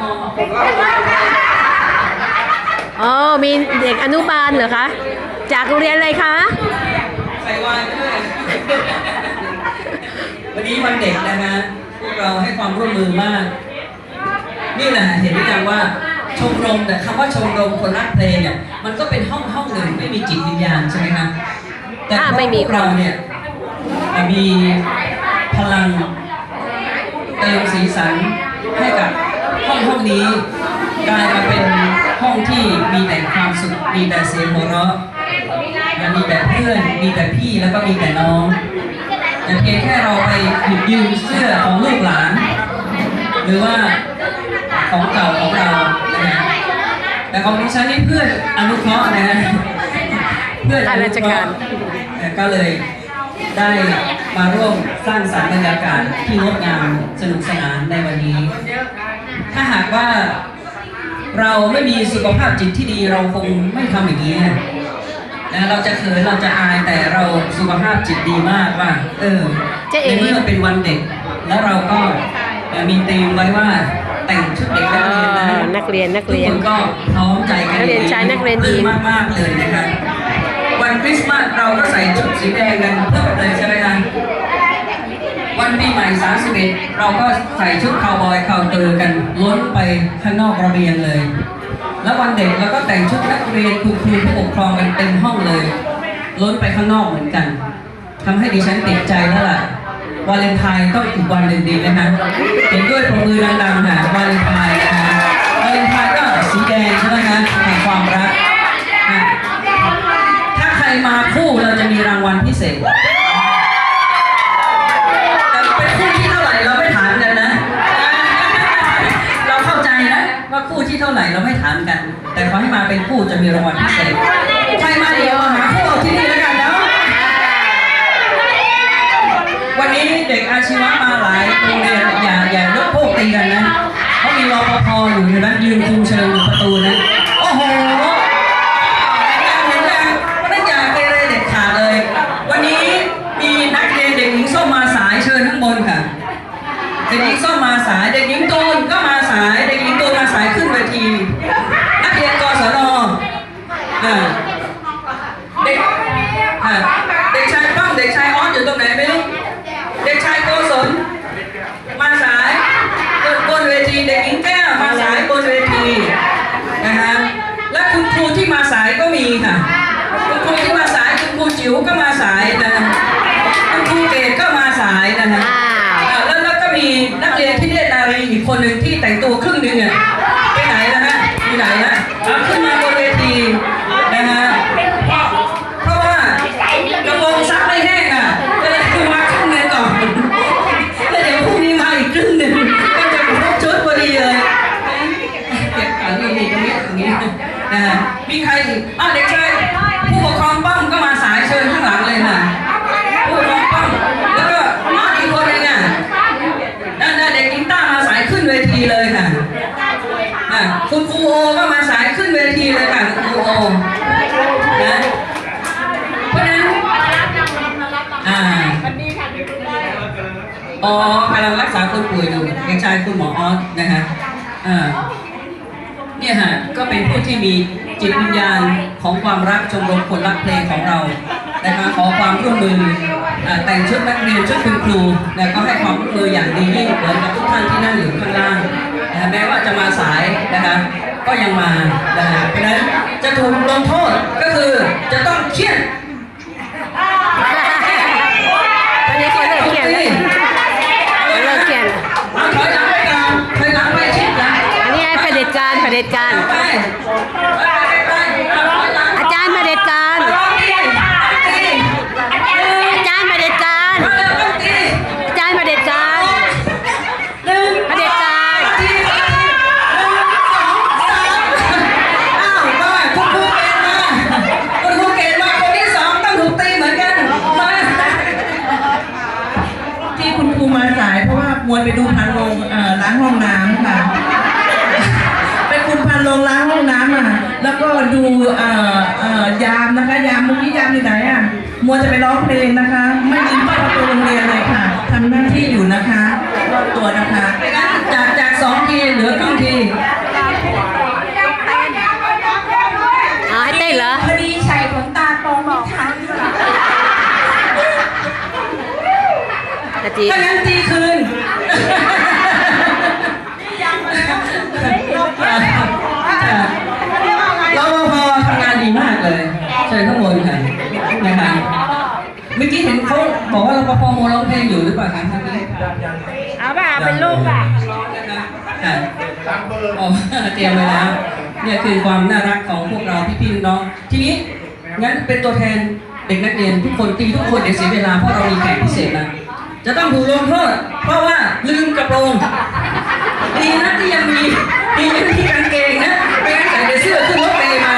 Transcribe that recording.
มออ๋อ มีเด็กอนุบาลเหรอคะ จากโรงเรียนอะไรคะใส่วายไปด้วยวันนี้วันเด็กนะฮะพวกเราให้ความร่วมมือมาก นี่แหละเห็นหรือยังว่าชมรมแต่คำว่าชมรมคนรักเพลงเนี่ยมันก็เป็นห้องห้องหนึ่งไม่มีจิตวิญญาณใช่ไหมครับแต่อ่าพวไม่กมีเราเนี่ยมีพลังเติมสีสันให้กับ ห้องห้องนี้กลายมาเป็นห้องที่มีแต่ความสุขมีแต่เสียงหัวเราะและมีแต่เพื่อนมีแต่พี่แล้วก็มีแต่น้องแต่เพียงแค่เราไปหยิบยืมเสื้อของลูกหลาน หรือว่าของเก่าของเรานะฮะแต่ของดิฉันนี่เพื่อนอนุเคราะห์นะฮะเพื่อนอนุเคราะห์แต่ก็เลยได้มาร่วมสร้างสรรค์บรรยากาศที่งดงามสนุกสนานในวันนี้ ถ้าหากว่าเราไม่มีสุขภาพจิตที่ดีเราคงไม่ทำอย่างนี้นะนะเราจะเขินเราจะอายแต่เราสุขภาพจิตดีมากว่า เออเจ๊เอ๋ในเมื่อเป็นวันเด็ก แล้วเราก็เอ่อมีธีมไว้ว่าแต่งชุดเด็กนักเรียนนะอ่านักเรียนนักเรียนทุกคนก็พร้อมใจกันนักเรียนชายนักเรียนหญิงมากมากๆเลยนะครับ วันปีใหม่31เราก็ใส่ชุดคาวบอยคาวเตอร์กันล้นไปข้างนอกระเบียงเลย แล้ววันเด็กเราก็แต่งชุดนักเรียนคุณครูผู้ปกครองกันเต็มห้องเลย ล้นไปข้างนอกเหมือนกันทำให้ดิฉันติดใจแล้วล่ะวาเลนไทน์ต้องอีกวันหนึ่งดีไหมคะเห็นด้วยปรบมือดังๆค่ะ เป็นผู้จะมีรางวัลพิเศษ นี้นะฮะมีใครอีกอ้าวเด็กชายผู้ปกครองป้อมก็มาสายเชิญข้างหลังเลยค่ะผู้ปกครองป้อมแล้วก็น้องอีกคนนึงอะนั่นน่ะเด็กหญิงต้ามาสายขึ้นเวทีเลยค่ะอะคุณครูโอก็มาสายขึ้นเวทีเลยค่ะคุณครูโอนะเพราะฉะนั้นอ่าอ๋อกำลังรักษาคนป่วยอยู่เด็กชายคุณหมอออสนะคะอ่า เนี่ยฮะก็เป็นผู้ที่มีจิตวิญญาณของความรักชมรมคนรักเพลงของเรานะคะขอความร่วมมือแต่งชุดนักเรียนชุดคุณครูแล้วก็ให้ความร่วมมืออย่างดียิ่งเหมือนกับทุกท่านที่นั่งอยู่ข้างล่างนะแม้ว่าจะมาสายนะคะก็ยังมานะคะเพราะฉะนั้นจะถูกลงโทษก็คือจะต้องเครียด ตอนนี้เขาเลิกเขียนแล้วเขาเลิกเขียน เอาถอยหลังไปก่อนถอยหลังไปชิดหลัง อันนี้ไอ้เผด็จการเผด็จการไปไปไปไปเอาถอยหลังอาจารย์เผด็จการ อาจารย์เผด็จการมาเร็วต้องตีอาจารย์เผด็จการหนึ่งเผด็จการตีหนึ่งสองสามอ้าวมาคุณครูเกณฑ์มาคุณครูเกณฑ์มาคนที่สองต้องถูกตีเหมือนกันมาที่คุณครูมาสายเพราะว่ามัวไปดูพันโรงล้างห้องน้ำค่ะ แล้วก็ดูยามนะคะ ยามมุกนี้ยามอยู่ไหนอะมัวจะไปร้องเพลงนะคะ ไม่ยินเข้าประโรงเรียนเลยค่ะทำหน้าที่อยู่นะคะรอบตัวนะคะจากจากสองทีเหลือครึ่งทีเอให้เต้นเหรอพอดีชัยขนตาปองไม่ทันกะจี บอกว่ารปภโมร้องเพลงอยู่หรือเปล่าคะเมื่อกี้เอาป่ะเป็นรูปป่ะค่ะอ๋อเตรียมไว้แล้วเนี่ยคือความน่ารักของพวกเราพี่ๆน้องๆทีนี้งั้นเป็นตัวแทนเด็กนักเรียนทุกคนตีทุกคนเดี๋ยวเสียเวลาเพราะเรามีแขกพิเศษมาจะต้องถูกลงโทษเพราะว่าลืมกระโปรงดีนะที่ยังมีดียังมีกางเกงนะไม่งั้นใส่แต่เสื้อขึ้นรถเมล์มา